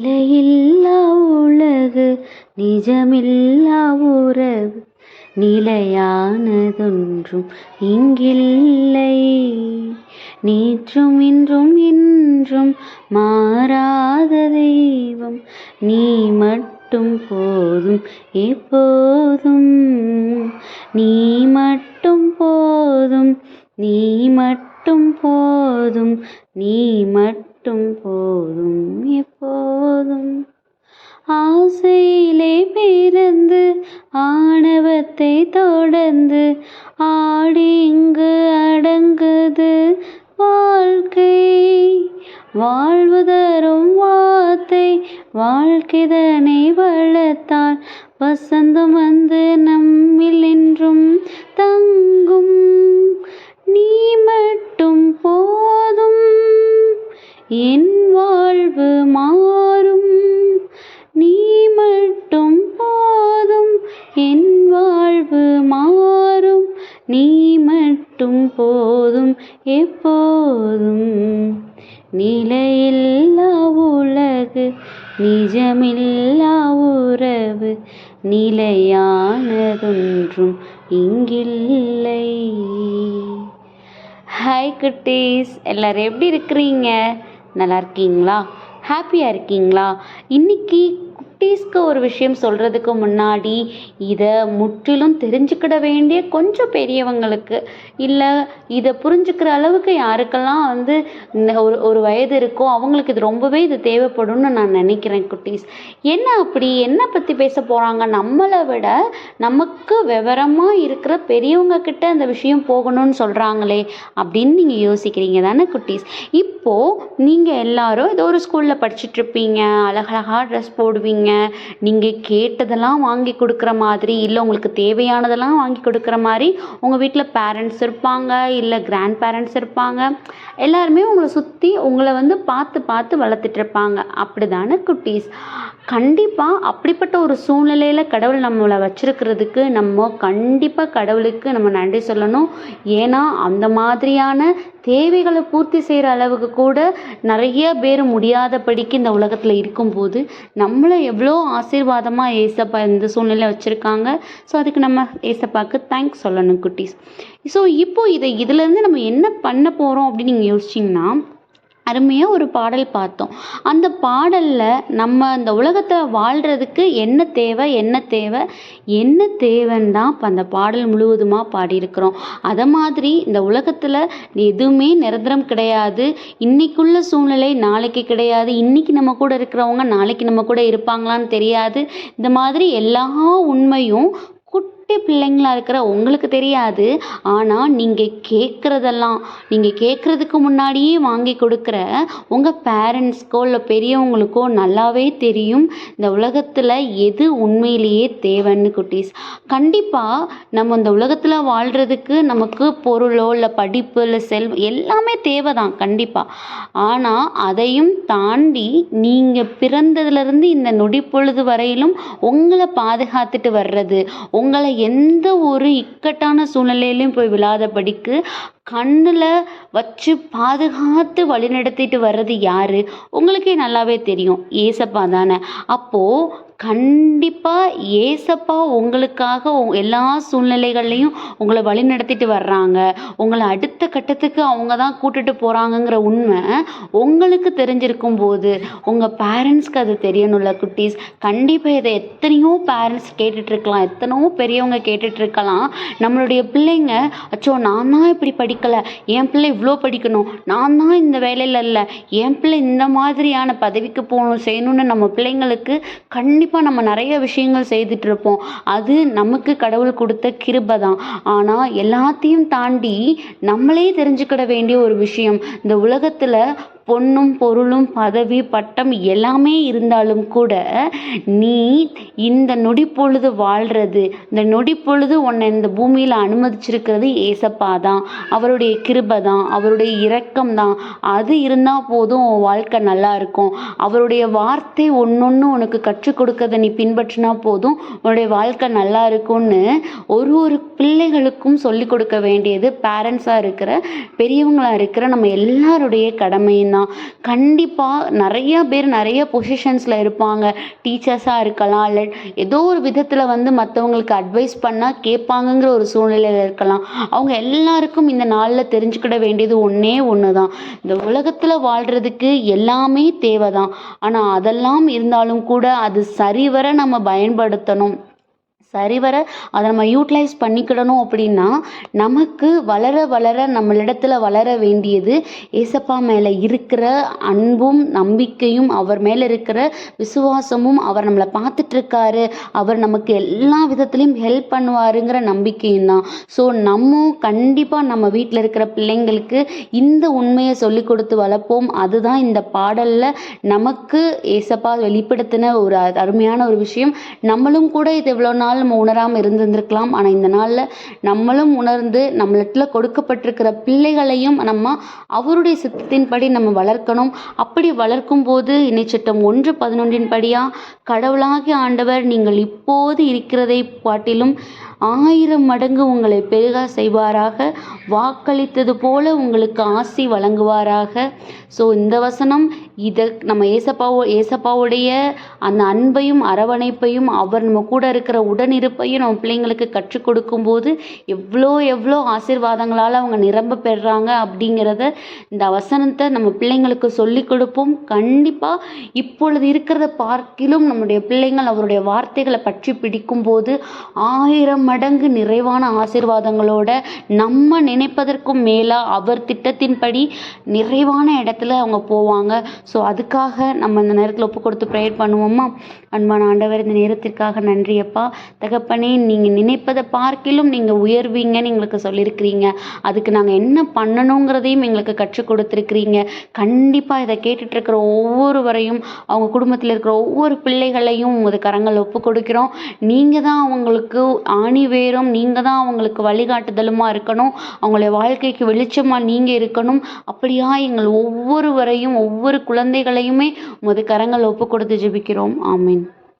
நிலையில்லா உலகு நிஜமில்லா உறவு. நிலையானதொன்றும் இங்கில்லை. நேற்றும் இன்றும் என்றும் மாறாத தெய்வம். நீ மட்டும் போதும் எப்போதும். நீ மட்டும் போதும் நீ மட்டும் போதும் நீ மட்டும் போதும் எப்போ போதும். ஆசையிலே பிறந்து ஆணவத்தை தொடர்ந்து ஆடி இங்கு அடங்குது வாழ்க்கை. வாழ்வு தரும் வார்த்தை வாழ்க்கைதனை வளர்த்தால் வசந்தம் வந்து நம்மில் என்றும் தங்கும். நீ மட்டும் போதும். என் மட்டும் போதும் எப்போதும். நிலையில்லா உலகு நிஜமில்லா உறவு. நிலையானதொன்றும் இங்கில்லை. ஹாய் குட்டீஸ் எல்லோரும் எப்படி இருக்கிறீங்க? நல்லா இருக்கீங்களா? ஹாப்பியாக இருக்கீங்களா? இன்றைக்கி குட்டீஸ்க்கு ஒரு விஷயம் சொல்கிறதுக்கு முன்னாடி இதை முற்றிலும் தெரிஞ்சுக்கிட வேண்டிய கொஞ்சம் பெரியவங்களுக்கு இல்லை இதை புரிஞ்சுக்கிற அளவுக்கு யாருக்கெல்லாம் வந்து ஒரு ஒரு வயது இருக்கோ அவங்களுக்கு இது ரொம்பவே இது தேவைப்படும்னு நான் நினைக்கிறேன் குட்டீஸ். என்ன அப்படி என்ன பற்றி பேச போகிறாங்க நம்மளை விட நமக்கு விவரமாக இருக்கிற பெரியவங்க கிட்ட அந்த விஷயம் போகணும்னு சொல்கிறாங்களே அப்படின்னு நீங்கள் யோசிக்கிறீங்க தானே குட்டீஸ்? இப்போது நீங்கள் எல்லாரும் ஏதோ ஒரு ஸ்கூலில் படிச்சுட்ருப்பீங்க அழகழகாக ட்ரெஸ் போடுவீங்க நீங்கள் கேட்டதெல்லாம் வாங்கி கொடுக்குற மாதிரி இல்லை உங்களுக்கு தேவையானதெல்லாம் வாங்கி கொடுக்குற மாதிரி உங்கள் வீட்டில் பேரண்ட்ஸ் இருப்பாங்க இல்லை கிராண்ட் பேரண்ட்ஸ் இருப்பாங்க. எல்லாருமே உங்களை சுற்றி உங்களை வந்து பார்த்து பார்த்து வளர்த்துட்ருப்பாங்க அப்படி தானே குட்டீஸ்? கண்டிப்பாக அப்படிப்பட்ட ஒரு சூழ்நிலையில் கடவுள் நம்மளை வச்சுருக்கிறதுக்கு நம்ம கண்டிப்பாக கடவுளுக்கு நம்ம நன்றி சொல்லணும். ஏன்னா அந்த மாதிரியான தேவைகளை பூர்த்தி செய்கிற அளவுக்கு கூட நிறைய பேர் முடியாதபடிக்கு இந்த உலகத்தில் இருக்கும்போது நம்மளை எவ்வளோ ஆசீர்வாதமாக ஏசப்பா இந்த சூழ்நிலை வச்சுருக்காங்க. ஸோ அதுக்கு நம்ம ஏசப்பாவுக்கு தேங்க்ஸ் சொல்லணும் குட்டீஸ். ஸோ இப்போது இதை இதுலேருந்து நம்ம என்ன பண்ண போகிறோம் அப்படின்னு நீங்கள் யோசிச்சிங்கன்னா அருமையாக ஒரு பாடல் பார்த்தோம். அந்த பாடலில் நம்ம இந்த உலகத்தில் வாழ்கிறதுக்கு என்ன தேவை என்ன தேவை? என்ன தேவைன்னு தான் இப்போ அந்த பாடல் முழுவதுமாக பாடியிருக்கிறோம். அதை மாதிரி இந்த உலகத்தில் எதுவுமே நிரந்தரம் கிடையாது. இன்றைக்குள்ள சூழ்நிலை நாளைக்கு கிடையாது. இன்றைக்கி நம்ம கூட இருக்கிறவங்க நாளைக்கு நம்ம கூட இருப்பாங்களான்னு தெரியாது. இந்த மாதிரி எல்லா உண்மையும் குட்டி பிள்ளைங்களா இருக்கிற உங்களுக்கு தெரியாது. ஆனால் நீங்கள் கேட்குறதெல்லாம் நீங்கள் கேட்குறதுக்கு முன்னாடியே வாங்கி கொடுக்குற உங்கள் பேரண்ட்ஸ்க்கோ இல்லை பெரியவங்களுக்கோ நல்லாவே தெரியும் இந்த உலகத்தில் எது உண்மையிலேயே தேவைன்னு குட்டீஸ். கண்டிப்பாக நம்ம இந்த உலகத்தில் வாழ்கிறதுக்கு நமக்கு பொருளோ இல்லை படிப்பு இல்லை செல்வம் எல்லாமே தேவை தான் கண்டிப்பாக ஆனால் அதையும் தாண்டி நீங்கள் பிறந்ததுலேருந்து இந்த நொடி பொழுது வரையிலும் உங்களை பாதுகாத்துட்டு வர்றது உங்களை எந்த ஒரு இக்கட்டான சூழ்நிலையிலையும் போய் விழாதபடிக்கு கண்ணில் வச்சு பாதுகாத்து வழிநடத்திட்டு வர்றது யார்? உங்களுக்கே நல்லாவே தெரியும். ஏசப்பா தானே. அப்போது கண்டிப்பாக ஏசப்பா உங்களுக்காக எல்லா சூழ்நிலைகள்லையும் உங்களை வழி நடத்திட்டு வர்றாங்க. உங்களை அடுத்த கட்டத்துக்கு அவங்க தான் கூட்டுட்டு போகிறாங்கங்கிற உண்மை உங்களுக்கு தெரிஞ்சிருக்கும் போது உங்கள் பேரண்ட்ஸ்க்கு அது தெரியணும்ல குட்டீஸ். கண்டிப்பாக இதை எத்தனையோ பேரண்ட்ஸ் கேட்டுட்ருக்கலாம் எத்தனையோ பெரியவங்க கேட்டுட்ருக்கலாம் நம்மளுடைய பிள்ளைங்க அச்சோ நான் தான் இப்படி படிக்கலை. என் பிள்ளை இவ்வளோ படிக்கணும். நான் தான் இந்த வேலையில் இல்லை. என் பிள்ளை இந்த மாதிரியான பதவிக்கு போகணும் செய்யணும்னு நம்ம பிள்ளைங்களுக்கு கண்டிப்பாக கண்டிப்பாக நம்ம நிறைய விஷயங்கள் செய்துட்ருப்போம் அது நமக்கு கடவுள் கொடுத்த கிருபை தான். ஆனால் எல்லாத்தையும் தாண்டி நம்மளே தெரிஞ்சுக்கிட வேண்டிய ஒரு விஷயம் இந்த உலகத்தில் பொண்ணும் பொருளும் பதவி பட்டம் எல்லாமே இருந்தாலும் கூட நீ இந்த நொடி பொழுது வாழ்கிறது இந்த நொடி பொழுது உன்னை இந்த பூமியில் அனுமதிச்சிருக்கிறது ஏசப்பா தான். அவருடைய கிருபை தான் அவருடைய இரக்கம் தான். அது இருந்தால் போதும் உன் வாழ்க்கை நல்லா இருக்கும். அவருடைய வார்த்தை ஒன்று உனக்கு கற்றுக் கொடுக்கறத நீ பின்பற்றினா போதும். உன்னுடைய வாழ்க்கை நல்லா இருக்கும்னு ஒரு ஒரு பிள்ளைகளுக்கும் சொல்லிக் கொடுக்க வேண்டியது பேரண்ட்ஸாக இருக்கிற பெரியவங்களாக இருக்கிற நம்ம எல்லாருடைய கடமையும் விஷயந்தான் கண்டிப்பாக நிறைய பேர் நிறைய பொசிஷன்ஸில் இருப்பாங்க. டீச்சர்ஸாக இருக்கலாம் இல்லை ஏதோ ஒரு விதத்தில் வந்து மற்றவங்களுக்கு அட்வைஸ் பண்ணால் கேட்பாங்கங்கிற ஒரு சூழ்நிலையில் இருக்கலாம். அவங்க எல்லாருக்கும் இந்த நாளில் தெரிஞ்சுக்கிட வேண்டியது ஒன்றே ஒன்று தான் இந்த உலகத்தில் வாழ்கிறதுக்கு எல்லாமே தேவை தான் ஆனால் அதெல்லாம் இருந்தாலும் கூட அது சரிவர நம்ம பயன்படுத்தணும். சரிவர அதை நம்ம யூட்டிலைஸ் பண்ணிக்கிடணும் அப்படின்னா நமக்கு வளர வளர நம்மளிடத்துல வளர வேண்டியது ஏசப்பா மேலே இருக்கிற அன்பும் நம்பிக்கையும் அவர் மேலே இருக்கிற விசுவாசமும் அவர் நம்மளை பார்த்துட்ருக்காரு. அவர் நமக்கு எல்லா விதத்துலேயும் ஹெல்ப் பண்ணுவாருங்கிற நம்பிக்கையும் தான். ஸோ நம்ம கண்டிப்பாக நம்ம வீட்டில் இருக்கிற பிள்ளைங்களுக்கு இந்த உண்மையை சொல்லி கொடுத்து வளர்ப்போம். அதுதான் இந்த பாடலில் நமக்கு ஏசப்பா வெளிப்படுத்தின ஒரு அருமையான ஒரு விஷயம். நம்மளும் கூட இது இவ்வளோ நாள் நம்ம உணராமல் இருந்திருந்திருக்கலாம். ஆனால் இந்த நாளில் நம்மளும் உணர்ந்து நம்மளட்டில் கொடுக்கப்பட்டிருக்கிற பிள்ளைகளையும் நம்ம அவருடைய சித்தத்தின்படி நம்ம வளர்க்கணும். அப்படி வளர்க்கும் போது இணைச்சட்டம் ஒன்று பதினொன்றின் படியாக கடவுளாகிய ஆண்டவர் நீங்கள் இப்போது இருக்கிறதை காட்டிலும் ஆயிரம் மடங்கு உங்களை பெருக செய்வாராக. வாக்களித்தது போல உங்களுக்கு ஆசி வழங்குவாராக. ஸோ இந்த வசனம் இதை நம்ம ஏசப்பாவோ ஏசப்பாவுடைய அந்த அன்பையும் அரவணைப்பையும் அவர் நம்ம கூட இருக்கிற உடனிருப்பையும் நம்ம பிள்ளைங்களுக்கு கற்றுக் கொடுக்கும்போது எவ்வளோ எவ்வளோ ஆசீர்வாதங்களால் அவங்க நிரம்ப பெறுறாங்க அப்படிங்கிறத இந்த வசனத்தை நம்ம பிள்ளைங்களுக்கு சொல்லிக் கொடுப்போம். கண்டிப்பாக இப்பொழுது இருக்கிறத பார்க்கிலும் நம்முடைய பிள்ளைங்கள் அவருடைய வார்த்தைகளை பற்றி பிடிக்கும்போது ஆயிரம் மடங்கு நிறைவான ஆசிர்வாதங்களோட நம்ம நினைப்பதற்கும் மேலாக அவர் திட்டத்தின்படி நிறைவான இடத்துல அவங்க போவாங்க. ஸோ அதுக்காக நம்ம இந்த நேரத்தில் ஒப்பு கொடுத்து ப்ரேயர் பண்ணுவோமா? அன்பான ஆண்டவர் இந்த நேரத்திற்காக நன்றியப்பா தகப்பனே நீங்கள் நினைப்பதை பார்க்கிலும் நீங்கள் உயர்வீங்கன்னு எங்களுக்கு சொல்லியிருக்கிறீங்க அதுக்கு நாங்கள் என்ன பண்ணணுங்கிறதையும் எங்களுக்கு கற்றுக் கொடுத்துருக்கிறீங்க. கண்டிப்பாக இதை கேட்டுட்ருக்கிற ஒவ்வொருவரையும் அவங்க குடும்பத்தில் இருக்கிற ஒவ்வொரு பிள்ளைகளையும் உங்கள் கரங்கள் ஒப்பு கொடுக்கிறோம். நீங்கள் தான் அவங்களுக்கு ஆணி வேறும் நீங்கள் தான் அவங்களுக்கு வழிகாட்டுதலுமா இருக்கணும். அவங்களுடைய வாழ்க்கைக்கு வெளிச்சமாக நீங்கள் இருக்கணும். அப்படியா எங்கள் ஒவ்வொருவரையும் ஒவ்வொரு குழந்தைகளையுமே உமது கரங்கள் ஒப்பு கொடுத்து ஜெபிக்கிறோம். ஆமீன்.